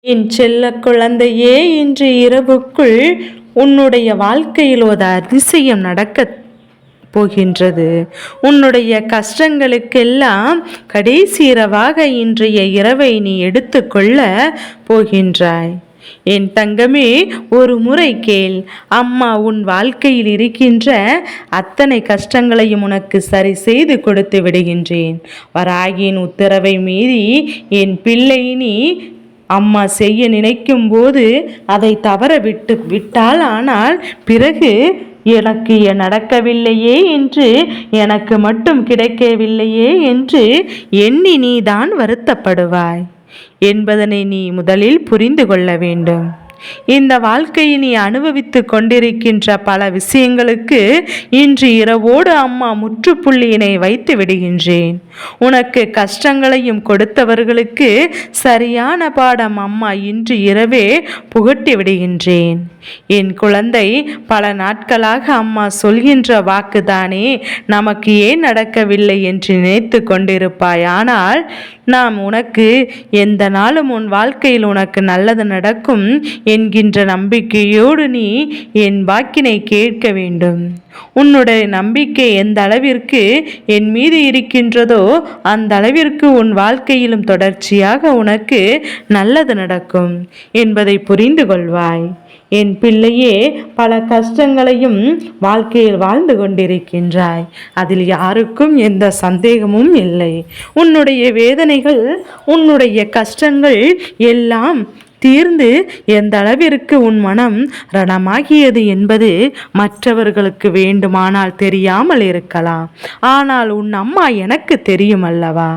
என் செல்ல குழந்தையே இன்று இரவுக்குள் உன்னுடைய வாழ்க்கையில் ஒரு அதிசயம் நடக்கப் போகின்றது. உன்னுடைய கஷ்டங்களுக்கெல்லாம் கடைசி இரவாக இன்றைய இரவை நீ எடுத்துக்கொள்ள போகின்றாய். என் தங்கமே ஒரு முறை கேள். அம்மா உன் வாழ்க்கையில் இருக்கின்ற அத்தனை கஷ்டங்களையும் உனக்கு சரி செய்து கொடுத்து விடுகின்றேன். வராகியின் உத்தரவை மீறி என் பிள்ளை நீ அம்மா செய்ய நினைக்கும் போது அதை தவற விட்டு விட்டால் ஆனால் பிறகு எனக்கு நடக்கவில்லையே என்று எனக்கு மட்டும் கிடைக்கவில்லையே என்று எண்ணி நீதான் வருத்தப்படுவாய். என்பதனை நீ முதலில் புரிந்து கொள்ள வேண்டும். இந்த வாழ்க்கையை நீ அனுபவித்து கொண்டிருக்கின்ற பல விஷயங்களுக்கு இன்று இரவோடு அம்மா முற்றுப்புள்ளியினை வைத்து விடுகின்றேன். உனக்கு கஷ்டங்களையும் கொடுத்தவர்களுக்கு சரியான பாடம் அம்மா இன்று இரவே புகட்டி விடுகின்றேன். என் குழந்தை பல நாட்களாக அம்மா சொல்கின்ற வாக்குதானே நமக்கு ஏன் நடக்கவில்லை என்று நினைத்து கொண்டிருப்பாய். ஆனால் நாம் உனக்கு எந்த நாளும் உன் வாழ்க்கையில் உனக்கு நல்லது நடக்கும் என்கின்ற நம்பிக்கையோடு நீ என் வாக்கினை கேட்க வேண்டும். உன்னுடைய நம்பிக்கை எந்த அளவிற்கு என் மீது இருக்கின்றதோ அந்த அளவிற்கு உன் வாழ்க்கையிலும் தொடர்ச்சியாக உனக்கு நல்லது நடக்கும் என்பதை புரிந்து கொள்வாய். என் பிள்ளையே பல கஷ்டங்களையும் வாழ்க்கையில் வாழ்ந்து கொண்டிருக்கின்றாய். அதில் யாருக்கும் எந்த சந்தேகமும் இல்லை. உன்னுடைய வேதனைகள் உன்னுடைய கஷ்டங்கள் எல்லாம் தீர்ந்து எந்த அளவிற்கு உன் மனம் ரணமாகியது என்பது மற்றவர்களுக்கு வேண்டுமானால் தெரியாமல் இருக்கலாம். ஆனால் உன் அம்மா எனக்கு தெரியும் அல்லவா?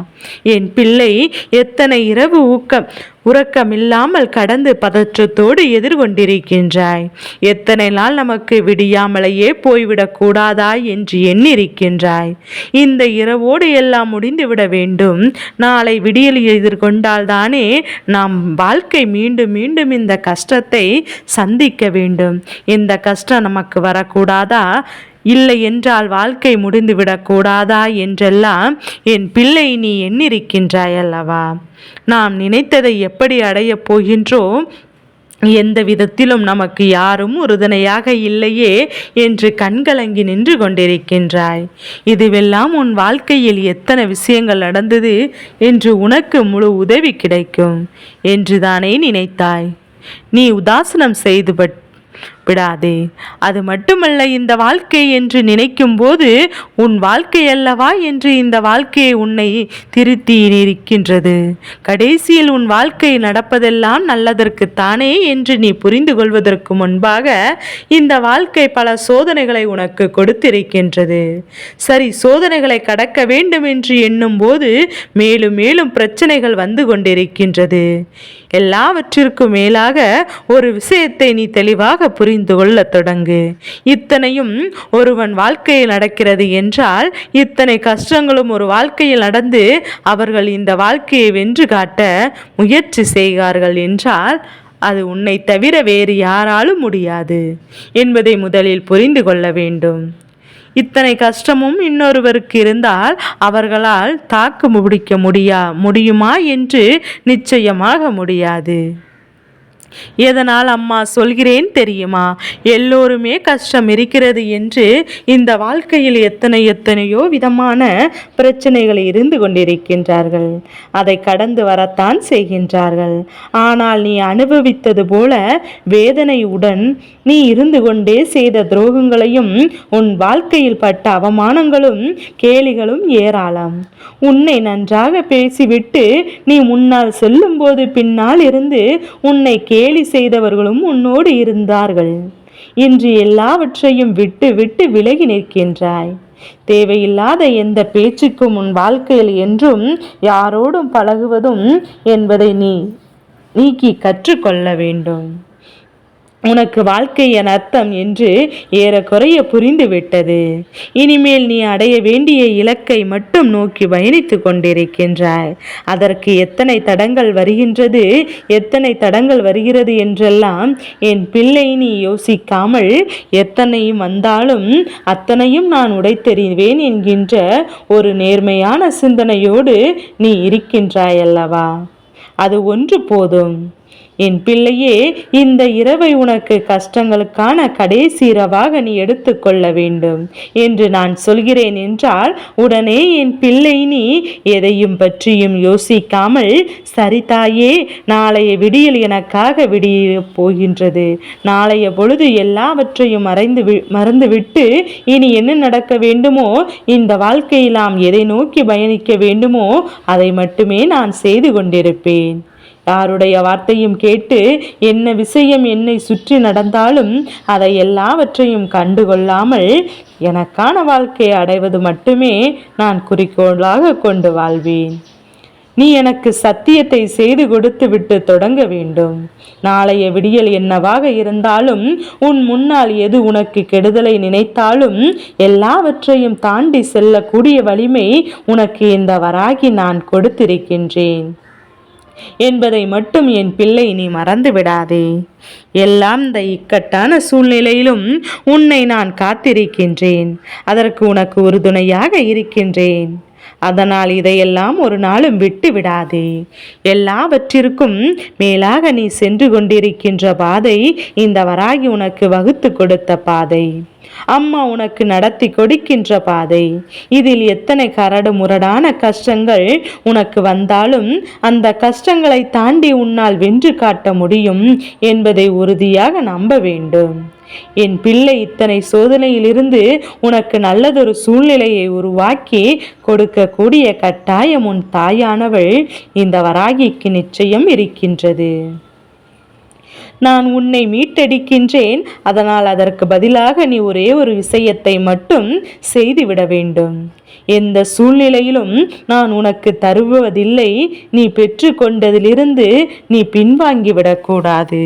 என் பிள்ளை எத்தனை இரவு ஊக்கம் உறக்கமில்லாமல் கடந்து பதற்றத்தோடு எதிர்கொண்டிருக்கின்றாய். எத்தனை நாள் நமக்கு விடியாமலேயே போய்விடக்கூடாதா என்று எண்ணிருக்கின்றாய் இந்த இரவோடு எல்லாம் முடிந்துவிட வேண்டும். நாளை விடியல் எதிர்கொண்டால்தானே நாம் வாழ்க்கை மீண்டும் மீண்டும் இந்த கஷ்டத்தை சந்திக்க வேண்டும். இந்த கஷ்டம் நமக்கு வரக்கூடாதா? இல்லை என்றால் வாழ்க்கை முடிந்துவிடக்கூடாதா என்றெல்லாம் என் பிள்ளை நீ எண்ணிருக்கின்றாய் அல்லவா? நாம் நினைத்ததை எப்படி அடையப் போகின்றோம்? எந்த விதத்திலும் நமக்கு யாரும் உறுதுணையாக இல்லையே என்று கண்கலங்கி நின்று கொண்டிருக்கின்றாய். இதுவெல்லாம் உன் வாழ்க்கையில் எத்தனை விஷயங்கள் நடந்தது என்று உனக்கு முழு உதவி கிடைக்கும். என்று தானே நினைத்தாய். நீ உதாசனம் செய்து பட் விடாதே. அது மட்டுமல்ல இந்த வாழ்க்கை என்று நினைக்கும் போது உன் வாழ்க்கை அல்லவா என்று இந்த வாழ்க்கையை உன்னை திருத்தி இருக்கின்றது. கடைசியில் உன் வாழ்க்கை நடப்பதெல்லாம் நல்லதற்குத்தானே என்று நீ புரிந்து கொள்வதற்கு முன்பாக இந்த வாழ்க்கை பல சோதனைகளை உனக்கு கொடுத்திருக்கின்றது. சரி சோதனைகளை கடக்க வேண்டும் என்று எண்ணும் போது மேலும் மேலும் பிரச்சனைகள் வந்து கொண்டிருக்கின்றது. எல்லாவற்றிற்கும் மேலாக ஒரு விஷயத்தை நீ தெளிவாக புரிந்து கொள்ளத் தொடங்கு. இத்தனையும் ஒருவன் வாழ்க்கையில் நடக்கிறது என்றால் இத்தனை கஷ்டங்களும் ஒரு வாழ்க்கையில் நடந்து அவர்கள் இந்த வாழ்க்கையை வென்று காட்ட முயற்சி செய்கிறார்கள் என்றால் அது உன்னை தவிர வேறு யாராலும் முடியாது என்பதை முதலில் புரிந்து கொள்ள வேண்டும். இத்தனை கஷ்டமும் இன்னொருவருக்கு இருந்தால் அவர்களால் தாக்கு முடிக்க முடியா முடியுமா என்று நிச்சயமாக முடியாது. எதனால் அம்மா சொல்கிறேன் தெரியுமா? எல்லோருமே கஷ்டம் இருக்கிறது என்று இந்த வாழ்க்கையில் எத்தனை எத்தனையோ விதமான பிரச்சனைகள் இருந்து கொண்டிருக்கின்றார்கள். அதை கடந்து வரத்தான் செய்கின்றார்கள். ஆனால் நீ அனுபவித்தது போல வேதனையுடன் நீ இருந்து கொண்டே செய்த துரோகங்களையும் உன் வாழ்க்கையில் பட்ட அவமானங்களும் கேலிகளும் ஏராளம். உன்னை நன்றாக பேசிவிட்டு நீ முன்னால் செல்லும்போது பின்னால் இருந்து உன்னை கேலி செய்தவர்களும் உன்னோடு இருந்தார்கள். இன்று எல்லாவற்றையும் விட்டு விட்டு விலகி நிற்கின்றாய். தேவையில்லாத எந்த பேச்சுக்கும் உன் வாழ்க்கையில் என்றும் யாரோடும் பழகுவதும் என்பதை நீ நீக்கி கற்றுக்கொள்ள வேண்டும். உனக்கு வாழ்க்கை என் அர்த்தம் என்று ஏறக்குறைய புரிந்துவிட்டது. இனிமேல் நீ அடைய வேண்டிய இலக்கை மட்டும் நோக்கி பயணித்து கொண்டிருக்கின்றாய். அதற்கு எத்தனை தடங்கள் வருகின்றது எத்தனை தடங்கள் வருகிறது என்றெல்லாம் என் பிள்ளை நீ யோசிக்காமல் எத்தனையும் வந்தாலும் அத்தனையும் நான் உடைத்தெறிவேன் என்கின்ற ஒரு நேர்மையான சிந்தனையோடு நீ இருக்கின்றாயல்லவா அது ஒன்று போதும். என் பிள்ளையே இந்த இரவை உனக்கு கஷ்டங்களுக்கான கடைசி இரவாக நீ எடுத்துக்கொள்ள வேண்டும் என்று நான் சொல்கிறேன் என்றால் உடனே என் பிள்ளை நீ எதையும் பற்றியும் யோசிக்காமல் சரிதாயே நாளைய விடியல் எனக்காக விடிய போகின்றது. நாளைய பொழுது எல்லாவற்றையும் மறைந்து வி- மறந்துவிட்டு இனி என்ன நடக்க வேண்டுமோ இந்த வாழ்க்கையில் நாம் எதை நோக்கி பயணிக்க வேண்டுமோ அதை மட்டுமே நான் செய்து கொண்டிருப்பேன். யாருடைய வார்த்தையும் கேட்டு என்ன விஷயம் என்னை சுற்றி நடந்தாலும் அதை எல்லாவற்றையும் கண்டுகொள்ளாமல் எனக்கான வாழ்க்கையை அடைவது மட்டுமே நான் குறிக்கோளாக கொண்டு வாழ்வேன். நீ எனக்கு சத்தியத்தை செய்து கொடுத்து விட்டு தொடங்க வேண்டும். நாளைய விடியல் என்னவாக இருந்தாலும் உன் முன்னால் எது உனக்கு கெடுதலை நினைத்தாலும் எல்லாவற்றையும் தாண்டி செல்லக்கூடிய வலிமை உனக்கு இந்த வராகி நான் கொடுத்திருக்கின்றேன். என்பதை மட்டும் என் பிள்ளை நீ மறந்து விடாதே எல்லாம் இந்த இக்கட்டான சூழ்நிலையிலும் உன்னை நான் காத்திருக்கின்றேன். அதற்கு உனக்கு உறுதுணையாக இருக்கின்றேன். அதனால் இதையெல்லாம் ஒரு நாளும் விட்டு விடாதே. எல்லாவற்றிற்கும் மேலாக நீ சென்று கொண்டிருக்கின்ற பாதை இந்த வராகி உனக்கு வகுத்து கொடுத்த பாதை. அம்மா உனக்கு நடத்தி கொடுக்கின்ற பாதை. இதில் எத்தனை கரடு முரடான கஷ்டங்கள் உனக்கு வந்தாலும் அந்த கஷ்டங்களை தாண்டி உன்னால் வென்று காட்ட முடியும் என்பதை உறுதியாக நம்ப வேண்டும். என் பிள்ளை இத்தனை சோதனையிலிருந்து உனக்கு நல்லதொரு சூழ்நிலையை உருவாக்கி கொடுக்கக்கூடிய கட்டாயம் உன் தாயானவள் இந்த வராகிக்கு நிச்சயம் இருக்கின்றது. நான் உன்னை மீட்டடிக்கின்றேன் அதனால் அதற்கு பதிலாக நீ ஒரே ஒரு விஷயத்தை மட்டும் செய்துவிட வேண்டும். எந்த சூழ்நிலையிலும் நான் உனக்கு தருவதில்லை நீ பெற்றுக்கொண்டதிலிருந்து நீ பின்வாங்கிவிடக்கூடாது.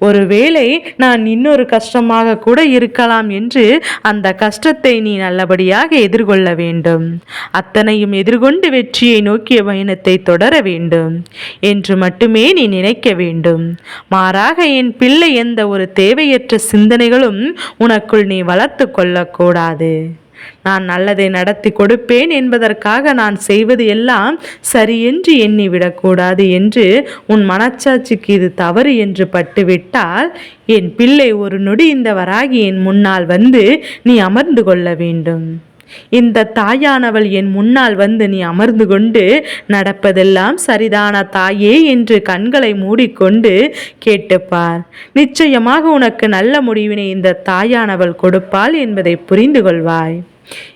ஒருவேளை நான் இன்னொரு கஷ்டமாக கூட இருக்கலாம் என்று அந்த கஷ்டத்தை நீ நல்லபடியாக எதிர்கொள்ள வேண்டும். அத்தனையும் எதிர்கொண்டு வெற்றியை நோக்கிய பயணத்தை தொடர வேண்டும் என்று மட்டுமே நீ நினைக்க வேண்டும். மாறாக என் பிள்ளை எந்த ஒரு தேவையற்ற சிந்தனைகளும் உனக்குள் நீ வளர்த்து கொள்ளக்கூடாது நான் நல்லதை நடத்தி கொடுப்பேன் என்பதற்காக நான் செய்வது எல்லாம் சரியென்று எண்ணிவிடக்கூடாது என்று உன் மனச்சாட்சிக்கு இது தவறு என்று பட்டுவிட்டால் என் பிள்ளை ஒரு நொடி இந்த வராகி என் முன்னால் வந்து நீ அமர்ந்து கொள்ள வேண்டும். இந்த தாயானவள் என் முன்னால் வந்து நீ அமர்ந்து கொண்டு நடப்பதெல்லாம் சரிதான தாயே என்று கண்களை மூடிக்கொண்டு கேட்டுப்பார். நிச்சயமாக உனக்கு நல்ல முடிவினை இந்த தாயானவள் கொடுப்பாள் என்பதை புரிந்து கொள்வாய்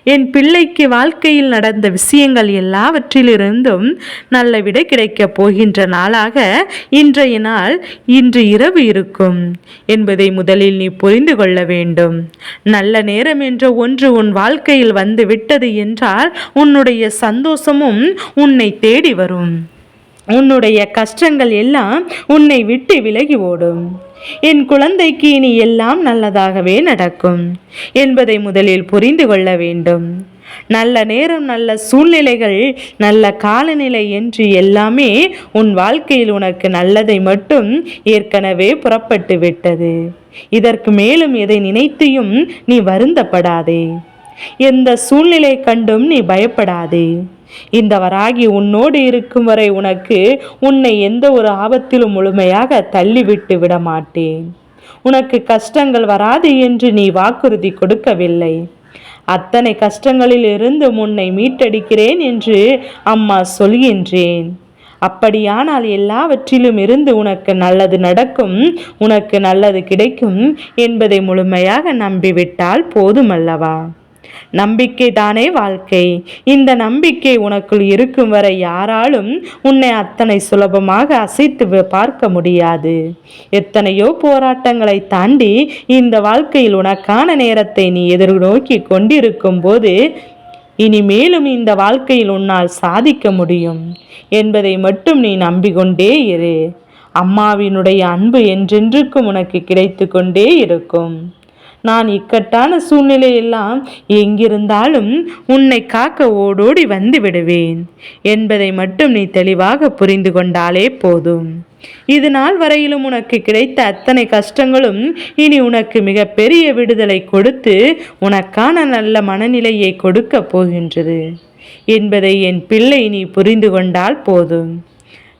என் பிள்ளைக்கு வாழ்க்கையில் நடந்த விஷயங்கள் எல்லாவற்றிலிருந்தும் நல்ல விடை கிடைக்கப் போகின்ற நாளாக இன்றைய நாள் இன்று இரவு இருக்கும். என்பதை முதலில் நீ புரிந்து கொள்ள வேண்டும். நல்ல நேரம் என்ற ஒன்று உன் வாழ்க்கையில் வந்து விட்டது என்றால் உன்னுடைய சந்தோஷமும் உன்னை தேடி வரும். உன்னுடைய கஷ்டங்கள் எல்லாம் உன்னை விட்டு விலகி ஓடும். என் குழந்தைக்கு இனி எல்லாம் நல்லதாகவே நடக்கும் என்பதை முதலில் புரிந்து கொள்ள வேண்டும். நல்ல நேரம் நல்ல சூழ்நிலைகள் நல்ல காலநிலை என்று எல்லாமே உன் வாழ்க்கையில் உனக்கு நல்லதை மட்டும் ஏற்கனவே புறப்பட்டு விட்டது. இதற்கு மேலும் எதை நினைத்தியும் நீ வருந்தப்படாதே. எந்த சூழ்நிலை கண்டும் நீ பயப்படாதே. இந்த வராகி உன்னோடு இருக்கும் வரை உனக்கு உன்னை எந்த ஒரு ஆபத்திலும் முழுமையாக தள்ளிவிட்டு விட மாட்டேன் உனக்கு கஷ்டங்கள் வராது என்று நீ வாக்குறுதி கொடுக்கவில்லை. அத்தனை கஷ்டங்களில் இருந்து உன்னை மீட்டெடுக்கிறேன் என்று அம்மா சொல்கின்றேன். அப்படியானால் எல்லாவற்றிலும் இருந்து உனக்கு நல்லது நடக்கும் உனக்கு நல்லது கிடைக்கும் என்பதை முழுமையாக நம்பிவிட்டால் போதுமல்லவா? நம்பிக்கை தானே வாழ்க்கை. இந்த நம்பிக்கை உனக்குள் இருக்கும் வரை யாராலும் உன்னை அத்தனை சுலபமாக அசைத்து பார்க்க முடியாது. எத்தனையோ போராட்டங்களை தாண்டி இந்த வாழ்க்கையில் உனக்கான நேரத்தை நீ எதிர்நோக்கி கொண்டிருக்கும் போது இனி மேலும் இந்த வாழ்க்கையில் உன்னால் சாதிக்க முடியும் என்பதை மட்டும் நீ நம்பிக்கொண்டே இரு. அம்மாவினுடைய அன்பு என்றென்றுக்கும் உனக்கு கிடைத்து கொண்டே இருக்கும். நான் இக்கட்டான சூழ்நிலையெல்லாம் எங்கிருந்தாலும் உன்னை காக்க ஓடோடி வந்து விடுவேன். என்பதை மட்டும் நீ தெளிவாக புரிந்து கொண்டாலே போதும். இது நாள் வரையிலும் உனக்கு கிடைத்த அத்தனை கஷ்டங்களும் இனி உனக்கு மிகப்பெரிய விடுதலை கொடுத்து உனக்கான நல்ல மனநிலையை கொடுக்கப் போகின்றது. என்பதை என் பிள்ளை நீ புரிந்து கொண்டால் போதும்.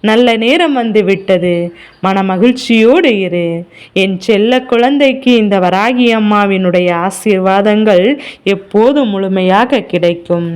நல்ல நேரம் வந்து விட்டது. மன மகிழ்ச்சியோடு இரு. என் செல்ல குழந்தைக்கு இந்த வராகி அம்மாவினுடைய ஆசீர்வாதங்கள் எப்போதும் முழுமையாக கிடைக்கும்.